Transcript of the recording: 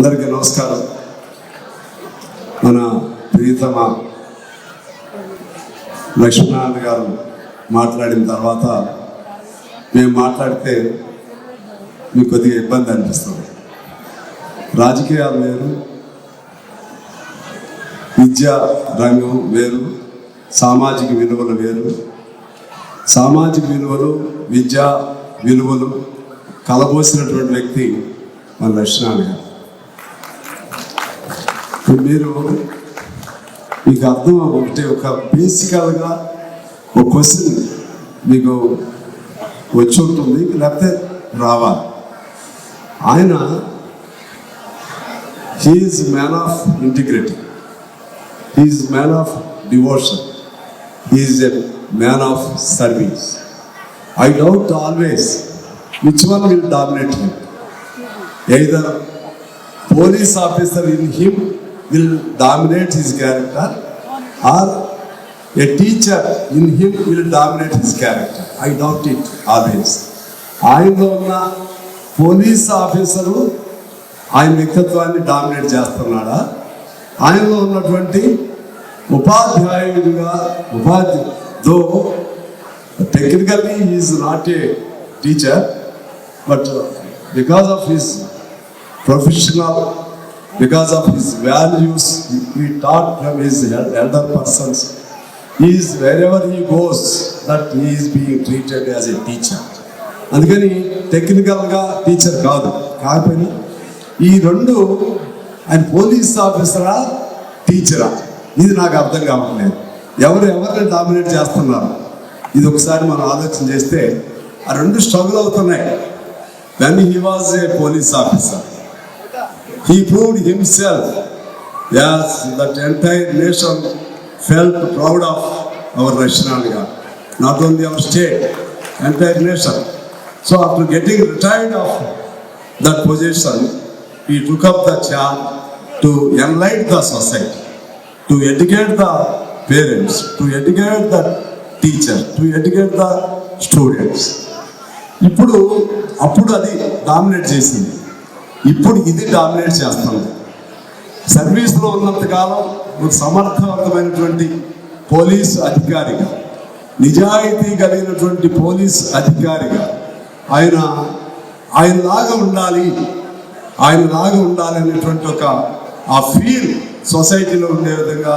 అందరికీ నమస్కారం. మన ప్రియతమ లక్ష్మీనారాయణ గారు మాట్లాడిన తర్వాత మేము మాట్లాడితే మీకు కొద్దిగా ఇబ్బంది అనిపిస్తుంది. రాజకీయాలు వేరు విద్యా రంగం వేరు సామాజిక విలువలు వేరు. సామాజిక విలువలు విద్యా విలువలు కలబోసినటువంటి వ్యక్తి మన లక్ష్మీనారాయణ గారు. మీరు మీకు అర్థం ఒకటి ఒక బేసికల్గా ఒక క్వశ్చన్ మీకు వచ్చి ఉంటుంది లేకపోతే రావాలి. ఆయన he is man of integrity he is man of devotion he is a man of service I doubt always which one will dominate him either police officer in him will dominate his character or a teacher in him will dominate his character. I doubt it always. ఆయనలో ఉన్న police officer ఆయన వ్యక్తిత్వాన్ని dominate చేస్తున్నాడా ఆయనలో ఉన్నటువంటి ఉపాధ్యాయుడిగా ఉపాధి though technically is not a teacher but because of his professional because of his values, he, taught taught from his elder persons. He is wherever he goes, that he is being treated as a అందుకని టెక్నికల్గా teacher కాదు కాకపోయినా ఈ రెండు ఆయన police ఆఫీసరా టీచరా ఇది నాకు అర్థం కావట్లేదు ఎవరు ఎవరిని డామినేట్ చేస్తున్నారు ఇది ఒకసారి మనం ఆలోచన చేస్తే ఆ రెండు స్ట్రగుల్ అవుతున్నాయి when he was a police officer He proved himself as that entire nation felt proud of our Rashnaliga, not only our state, entire nation. So after getting retired of that position, he took up the charge to enlighten the society, to educate the parents, to educate the teachers, to educate the students. ఇప్పుడు అప్పుడు అది dominate చేసింది ఇప్పుడు ఇది dominate చేస్తుంది. సర్వీస్లో ఉన్నంత కాలం ఒక సమర్థవంతమైనటువంటి పోలీస్ అధికారిగా నిజాయితీ కలిగినటువంటి పోలీస్ అధికారిగా ఆయన ఆయనలాగా ఉండాలి ఆయనలాగా ఉండాలి అనేటువంటి ఒక ఆ ఫీల్ సొసైటీలో ఉండే విధంగా